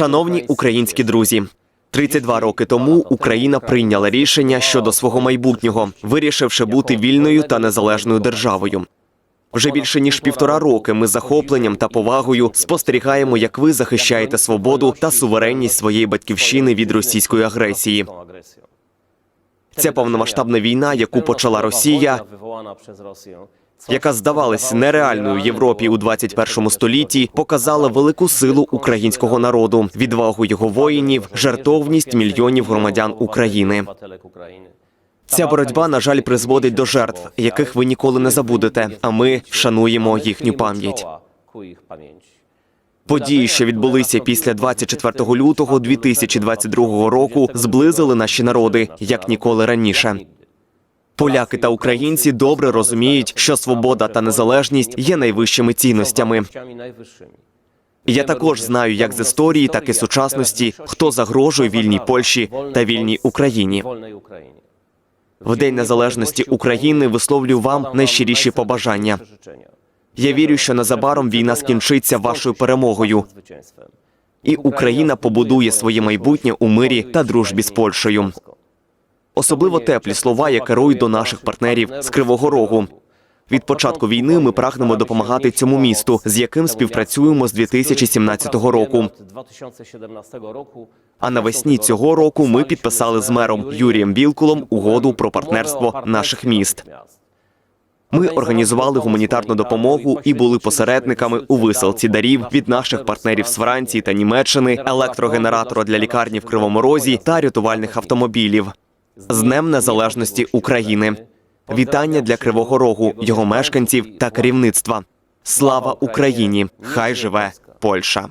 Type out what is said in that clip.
Шановні українські друзі, 32 роки тому Україна прийняла рішення щодо свого майбутнього, вирішивши бути вільною та незалежною державою. Вже більше ніж півтора роки ми з захопленням та повагою спостерігаємо, як ви захищаєте свободу та суверенність своєї батьківщини від російської агресії. Ця повномасштабна війна, яку почала Росія, яка здавалась нереальною Європі у 21 столітті, показала велику силу українського народу, відвагу його воїнів, жертовність мільйонів громадян України. Ця боротьба, на жаль, призводить до жертв, яких ви ніколи не забудете. А ми вшануємо їхню пам'ять. Події, що відбулися після 24 лютого 2022 року, зблизили наші народи як ніколи раніше. Поляки та українці добре розуміють, що свобода та незалежність є найвищими цінностями. Я також знаю, як з історії, так і сучасності, хто загрожує вільній Польщі та вільній Україні. В День Незалежності України висловлюю вам найщиріші побажання. Я вірю, що незабаром війна скінчиться вашою перемогою, і Україна побудує своє майбутнє у мирі та дружбі з Польщею. Особливо теплі слова я керую до наших партнерів з Кривого Рогу. Від початку війни ми прагнемо допомагати цьому місту, з яким співпрацюємо з 2017 року. А навесні цього року ми підписали з мером Юрієм Вілкулом угоду про партнерство наших міст. Ми організували гуманітарну допомогу і були посередниками у висилці дарів від наших партнерів з Франції та Німеччини, електрогенератора для лікарні в Кривому Розі та рятувальних автомобілів. З Днем Незалежності України. Вітання для Кривого Рогу, його мешканців та керівництва. Слава Україні! Хай живе Польща!